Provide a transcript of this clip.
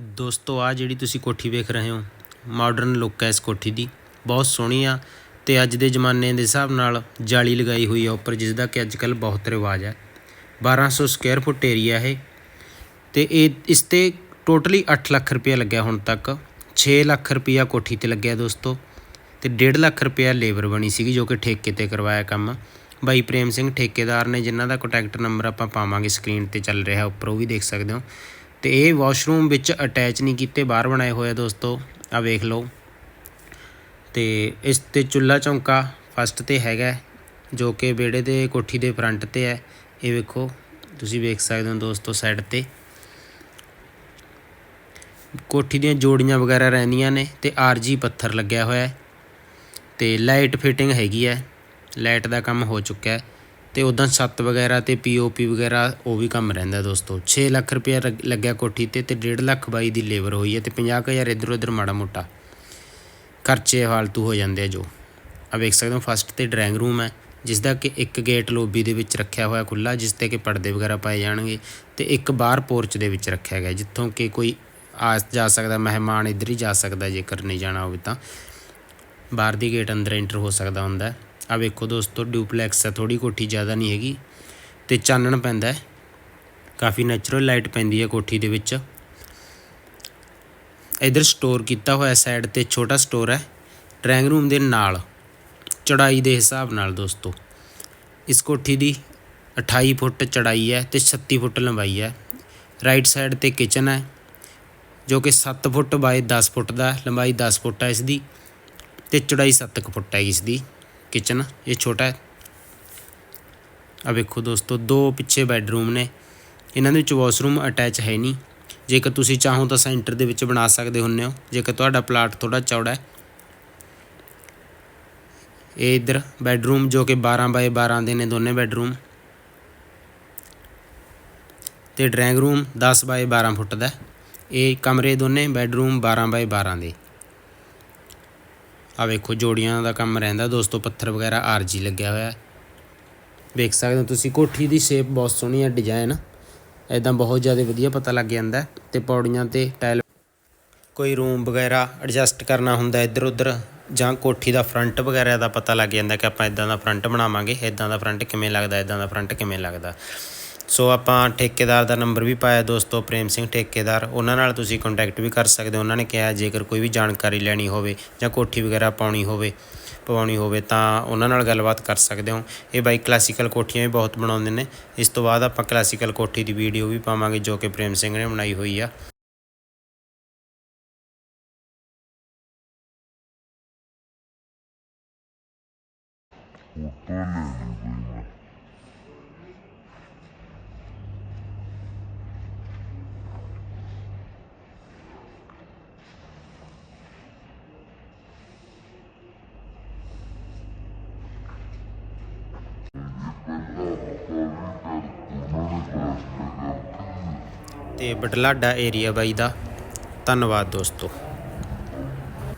ਦੋਸਤੋ ਆ ਜਿਹੜੀ ਤੁਸੀਂ ਕੋਠੀ ਵੇਖ ਰਹੇ ਹੋ ਮਾਡਰਨ ਲੁੱਕ ਹੈ ਇਸ ਕੋਠੀ ਦੀ। ਬਹੁਤ ਸੋਹਣੀ ਆ ਤੇ ਅੱਜ ਦੇ ਜ਼ਮਾਨੇ ਦੇ ਹਿਸਾਬ ਨਾਲ ਜਾਲੀ ਲਗਾਈ ਹੋਈ ਆ ਉੱਪਰ ਜਿਸ ਦਾ ਕਿ ਅੱਜ ਕੱਲ ਬਹੁਤ ਰਿਵਾਜ ਹੈ। 1200 ਸਕੁਅਰ ਫੁੱਟ ਏਰੀਆ ਇਹ। ਤੇ ਇਹ, ਇਸ ਤੇ ਟੋਟਲੀ 8 ਲੱਖ ਰੁਪਇਆ ਲੱਗਿਆ ਹੁਣ ਤੱਕ। 6 ਲੱਖ ਰੁਪਇਆ ਕੋਠੀ ਤੇ ਲੱਗਿਆ ਦੋਸਤੋ। ਤੇ 1.5 ਲੱਖ ਰੁਪਇਆ ਲੇਬਰ ਬਣੀ ਸੀਗੀ, ਜੋ ਕਿ ਠੇਕੇ ਤੇ ਕਰਵਾਇਆ ਕੰਮ। ਬਾਈ ਪ੍ਰੇਮ ਸਿੰਘ ਠੇਕੇਦਾਰ ਨੇ, ਜਿਨ੍ਹਾਂ ਦਾ ਕੰਟੈਕਟ ਨੰਬਰ ਆਪਾਂ ਪਾਵਾਂਗੇ ਸਕਰੀਨ ਤੇ ਚੱਲ ਰਿਹਾ, ਉੱਪਰ ਉਹ ਵੀ ਦੇਖ ਸਕਦੇ ਹੋ। ਤੇ ਇਹ ਵਾਸ਼ਰੂਮ ਵਿੱਚ ਅਟੈਚ ਨਹੀਂ ਕੀਤੇ, ਬਾਹਰ ਬਣਾਏ ਹੋਏ ਆ ਦੋਸਤੋ। ਆ ਵੇਖ ਲਓ। ਤੇ ਇਸ ਤੇ ਚੁੱਲਾ ਚੌਂਕਾ ਫਸਟ ਤੇ ਹੈਗਾ ਜੋ ਕਿ ਵਿਹੜੇ ਦੇ ਕੋਠੀ ਦੇ ਫਰੰਟ ਤੇ ਹੈ। ਇਹ ਵੇਖੋ, ਤੁਸੀਂ ਵੇਖ ਸਕਦੇ ਹੋ ਦੋਸਤੋ ਸਾਈਡ ਤੇ। ਕੋਠੀ ਦੀਆਂ ਜੋੜੀਆਂ ਵਗੈਰਾ ਰਹਿੰਦੀਆਂ ਨੇ ਤੇ ਆਰਜੀ ਪੱਥਰ ਲੱਗਿਆ ਹੋਇਆ ਹੈ। ਤੇ ਲਾਈਟ ਫਿਟਿੰਗ ਹੈਗੀ ਹੈ। ਲਾਈਟ ਦਾ ਕੰਮ ਹੋ ਚੁੱਕਾ ਹੈ। ਤੇ ਉਦਾਂ ਛੱਤ ਵਗੈਰਾ ਤੇ ਪੀਓਪੀ ਵਗੈਰਾ ਉਹ ਵੀ ਕੰਮ ਰਹਿੰਦਾ ਦੋਸਤੋ। 6 ਲੱਖ ਰੁਪਏ ਲੱਗਿਆ ਕੋਠੀ ਤੇ ਤੇ 1.5 ਲੱਖ ਬਾਈ ਦੀ ਲੇਬਰ ਹੋਈ ਹੈ ਤੇ 50000 ਇੱਧਰ ਉੱਧਰ ਮਾੜਾ ਮੋਟਾ। ਖਰਚੇ ਫਾਲਤੂ ਹੋ ਜਾਂਦੇ ਆ ਜੋ। ਆ ਵੇਖ ਸਕਦੇ ਹੋ ਫਸਟ ਤੇ ਡਰਾਇੰਗ ਰੂਮ ਹੈ ਜਿਸ ਦਾ ਕਿ ਇੱਕ ਗੇਟ ਲੋਬੀ ਦੇ ਵਿੱਚ ਰੱਖਿਆ ਹੋਇਆ ਖੁੱਲਾ ਜਿਸ ਤੇ ਕਿ ਪਰਦੇ ਵਗੈਰਾ ਪਾਏ ਜਾਣਗੇ ਤੇ ਇੱਕ ਬਾਹਰ ਪੋਰਚ ਦੇ ਵਿੱਚ ਰੱਖਿਆ ਗਿਆ, ਜਿੱਥੋਂ ਕਿ ਕੋਈ ਆ ਜਾ ਸਕਦਾ, ਮਹਿਮਾਨ ਇੱਧਰ ਹੀ ਜਾ ਸਕਦਾ ਜੇਕਰ ਨਹੀਂ ਜਾਣਾ ਹੋਵੇ ਤਾਂ। ਬਾਹਰ ਦੀ ਗੇਟ ਅੰਦਰ ਐਂਟਰ ਹੋ ਸਕਦਾ ਹੁੰਦਾ। ਆ ਵੇਖੋ ਦੋਸਤੋ ਡਿਊਪਲੈਕਸ ਹੈ ਥੋੜੀ ਕੋਠੀ ਜ਼ਿਆਦਾ ਨਹੀਂ ਹੈਗੀ ਤੇ ਚਾਨਣ ਪੈਂਦਾ ਹੈ। ਕਾਫੀ ਨੈਚੁਰਲ ਲਾਈਟ ਪੈਂਦੀ ਹੈ ਕੋਠੀ ਦੇ ਵਿੱਚ। ਇਧਰ ਸਟੋਰ ਕੀਤਾ ਹੋਇਆ ਸਾਈਡ ਤੇ ਛੋਟਾ ਸਟੋਰ ਹੈ ਡਰਾਇੰਗ ਰੂਮ ਦੇ ਨਾਲ ਚੜਾਈ ਦੇ ਹਿਸਾਬ ਨਾਲ ਦੋਸਤੋ। ਇਸ ਕੋਠੀ ਦੀ 28 ਫੁੱਟ ਚੜਾਈ ਹੈ ਤੇ 36 ਫੁੱਟ ਲੰਬਾਈ ਹੈ। ਰਾਈਟ ਸਾਈਡ ਤੇ ਕਿਚਨ ਹੈ, ਜੋ ਕਿ 7 ਫੁੱਟ ਬਾਏ 10 ਫੁੱਟ ਦਾ ਲੰਬਾਈ 10 ਫੁੱਟ ਹੈ ਇਸ ਦੀ ਤੇ ਚੜਾਈ 7 ਕੁ ਫੁੱਟ ਹੈ ਇਸ ਦੀ। ਕਿਚਨ ਇਹ ਛੋਟਾ ਹੈ ਆ ਵੇਖੋ ਦੋਸਤੋ ਦੋ ਪਿੱਛੇ ਬੈੱਡਰੂਮ ਨੇ ਇਹਨਾਂ ਦੇ ਵਿੱਚ ਵਾਸ਼ਰੂਮ ਅਟੈਚ ਹੈ ਨਹੀਂ ਜੇਕਰ ਤੁਸੀਂ ਚਾਹੋ ਤਾਂ ਸੈਂਟਰ ਦੇ ਵਿੱਚ ਬਣਾ ਸਕਦੇ ਹੁੰਦੇ ਹੋ ਜੇਕਰ ਤੁਹਾਡਾ ਪਲਾਟ ਥੋੜਾ ਚੌੜਾ ਹੈ ਇਹ ਇਧਰ ਬੈੱਡਰੂਮ ਜੋ ਕਿ 12 ਬਾਏ 12 ਦੇ ਨੇ ਦੋਨੇ ਬੈੱਡਰੂਮ ਤੇ ਡਰਾਇੰਗ ਰੂਮ 10 ਬਾਏ 12 ਫੁੱਟ ਦਾ ਇਹ ਕਮਰੇ ਦੋਨੇ ਬੈੱਡਰੂਮ 12 ਬਾਏ 12 ਦੇ ਆ ਵੇਖੋ, ਜੋੜੀਆਂ ਦਾ ਕੰਮ ਰਹਿੰਦਾ, ਦੋਸਤੋ, ਪੱਥਰ ਵਗੈਰਾ ਆਰਜੀ ਲੱਗਿਆ ਹੋਇਆ ਵੇਖ ਸਕਦੇ ਹੋ ਤੁਸੀਂ, ਕੋਠੀ ਦੀ ਸ਼ੇਪ ਬਹੁਤ ਸੋਹਣੀ ਹੈ ਡਿਜ਼ਾਈਨ ਐਦਾਂ ਬਹੁਤ ਜ਼ਿਆਦਾ ਵਧੀਆ ਪਤਾ ਲੱਗ ਜਾਂਦਾ ਹੈ ਤੇ ਪੌੜੀਆਂ ਤੇ ਟਾਇਲ ਕੋਈ ਰੂਮ ਵਗੈਰਾ ਐਡਜਸਟ ਕਰਨਾ ਹੁੰਦਾ ਇੱਧਰ ਉੱਧਰ, ਜਾਂ ਕੋਠੀ ਦਾ ਫਰੰਟ ਵਗੈਰਾ ਦਾ ਪਤਾ ਲੱਗ ਜਾਂਦਾ ਕਿ ਆਪਾਂ ਇਦਾਂ ਦਾ ਫਰੰਟ ਬਣਾਵਾਂਗੇ ਇਦਾਂ ਦਾ ਫਰੰਟ ਕਿਵੇਂ ਲੱਗਦਾ ਇਦਾਂ ਦਾ ਫਰੰਟ ਕਿਵੇਂ ਲੱਗਦਾ। ਸੋ ਆਪਾਂ ਠੇਕੇਦਾਰ ਦਾ ਨੰਬਰ ਵੀ ਪਾਇਆ, ਦੋਸਤੋ ਪ੍ਰੇਮ ਸਿੰਘ ਠੇਕੇਦਾਰ। ਉਹਨਾਂ ਨਾਲ ਤੁਸੀਂ ਕੰਟੈਕਟ ਵੀ ਕਰ ਸਕਦੇ ਹੋ। ਉਹਨਾਂ ਨੇ ਕਿਹਾ, ਜੇਕਰ ਕੋਈ ਵੀ ਜਾਣਕਾਰੀ ਲੈਣੀ ਹੋਵੇ ਜਾਂ ਕੋਠੀ ਵਗੈਰਾ ਪਾਉਣੀ ਹੋਵੇ, ਪਵਾਉਣੀ ਹੋਵੇ, ਤਾਂ ਉਹਨਾਂ ਨਾਲ ਗੱਲਬਾਤ ਕਰ ਸਕਦੇ ਹੋ। ਇਹ ਬਾਈ ਕਲਾਸੀਕਲ ਕੋਠੀਆਂ ਵੀ ਬਹੁਤ ਬਣਾਉਂਦੇ ਨੇ। ਇਸ ਤੋਂ ਬਾਅਦ ਆਪਾਂ ਕਲਾਸੀਕਲ ਕੋਠੀ ਦੀ ਵੀਡੀਓ ਵੀ ਪਾਵਾਂਗੇ, ਜੋ ਕਿ ਪ੍ਰੇਮ ਸਿੰਘ ਨੇ ਬਣਾਈ ਹੋਈ ਆ। ਫੋਟੋ ਲੈ ਤੇ ਬਟਲਾਡਾ ਏਰੀਆ ਬਾਈ ਦਾ। ਧੰਨਵਾਦ ਦੋਸਤੋ।